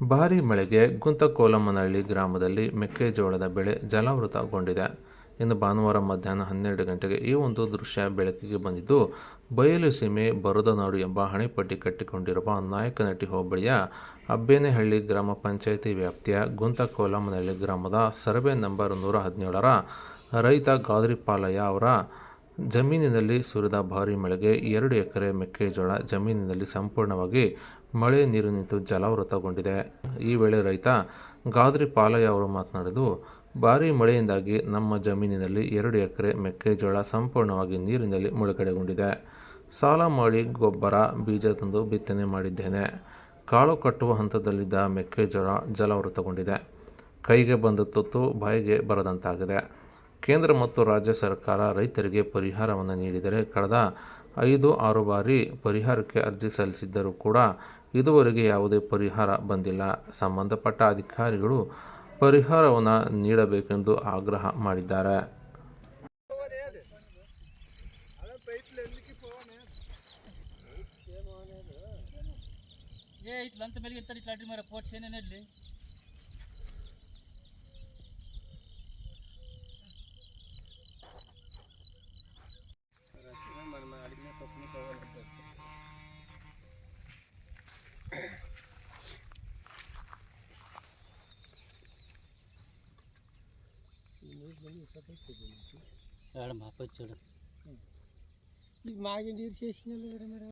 ಭಾರೀ ಮಳೆಗೆ ಗುಂತಕೋಲಮ್ಮನಹಳ್ಳಿ ಗ್ರಾಮದಲ್ಲಿ ಮೆಕ್ಕೆಜೋಳದ ಬೆಳೆ ಜಲಾವೃತಗೊಂಡಿದೆ. ಇನ್ನು ಭಾನುವಾರ ಮಧ್ಯಾಹ್ನ ಹನ್ನೆರಡು ಗಂಟೆಗೆ ಈ ಒಂದು ದೃಶ್ಯ ಬೆಳಕಿಗೆ ಬಂದಿದ್ದು, ಬಯಲು ಸೀಮೆ ಬರುದನಾಡು ಎಂಬ ಹಣೆಪಟ್ಟಿ ಕಟ್ಟಿಕೊಂಡಿರುವ ನಾಯಕನಟ್ಟಿ ಹೋಬಳಿಯ ಅಬ್ಬೇನೆಹಳ್ಳಿ ಗ್ರಾಮ ಪಂಚಾಯಿತಿ ವ್ಯಾಪ್ತಿಯ ಗುಂತಕೋಲಮ್ಮನಹಳ್ಳಿ ಗ್ರಾಮದ ಸರ್ವೆ ನಂಬರ್ ನೂರ ಹದಿನೇಳರ ರೈತ ಗಾದ್ರಿಪಾಲಯ್ಯ ಅವರ ಜಮೀನಿನಲ್ಲಿ ಸುರಿದ ಭಾರೀ ಮಳೆಗೆ ಎರಡು ಎಕರೆ ಮೆಕ್ಕೆಜೋಳ ಜಮೀನಿನಲ್ಲಿ ಸಂಪೂರ್ಣವಾಗಿ ಮಳೆ ನೀರು ನಿಂತು ಜಲಾವೃತಗೊಂಡಿದೆ. ಈ ವೇಳೆ ರೈತ ಗಾದ್ರಿ ಪಾಲಯ್ಯ ಅವರು ಮಾತನಾಡಿದು ಭಾರೀ ಮಳೆಯಿಂದಾಗಿ ನಮ್ಮ ಜಮೀನಿನಲ್ಲಿ ಎರಡು ಎಕರೆ ಮೆಕ್ಕೆಜೋಳ ಸಂಪೂರ್ಣವಾಗಿ ನೀರಿನಲ್ಲಿ ಮುಳುಗಡೆಗೊಂಡಿದೆ. ಸಾಲ ಮಾಡಿ ಗೊಬ್ಬರ, ಬೀಜ ತಂದು ಬಿತ್ತನೆ ಮಾಡಿದ್ದೇನೆ. ಕಾಳು ಕಟ್ಟುವ ಹಂತದಲ್ಲಿದ್ದ ಮೆಕ್ಕೆಜೋಳ ಜಲಾವೃತಗೊಂಡಿದೆ. ಕೈಗೆ ಬಂದ ತುತ್ತು ಬಾಯಿಗೆ ಬರದಂತಾಗಿದೆ. ಕೇಂದ್ರ ಮತ್ತು ರಾಜ್ಯ ಸರ್ಕಾರ ರೈತರಿಗೆ ಪರಿಹಾರವನ್ನು ನೀಡಿದರೆ ಕಳೆದ ಐದು, ಆರು ಬಾರಿ ಪರಿಹಾರಕ್ಕೆ ಅರ್ಜಿ ಸಲ್ಲಿಸಿದ್ದರೂ ಕೂಡ ಇದುವರೆಗೆ ಯಾವುದೇ ಪರಿಹಾರ ಬಂದಿಲ್ಲ. ಸಂಬಂಧಪಟ್ಟ ಅಧಿಕಾರಿಗಳು ಪರಿಹಾರವನ್ನು ನೀಡಬೇಕೆಂದು ಆಗ್ರಹ ಮಾಡಿದ್ದಾರೆ. ಇಟ್ಲಂತ ಮೇಲೆ ಮಾರ మా పచ్చాడు మాకు నీరు చేసిన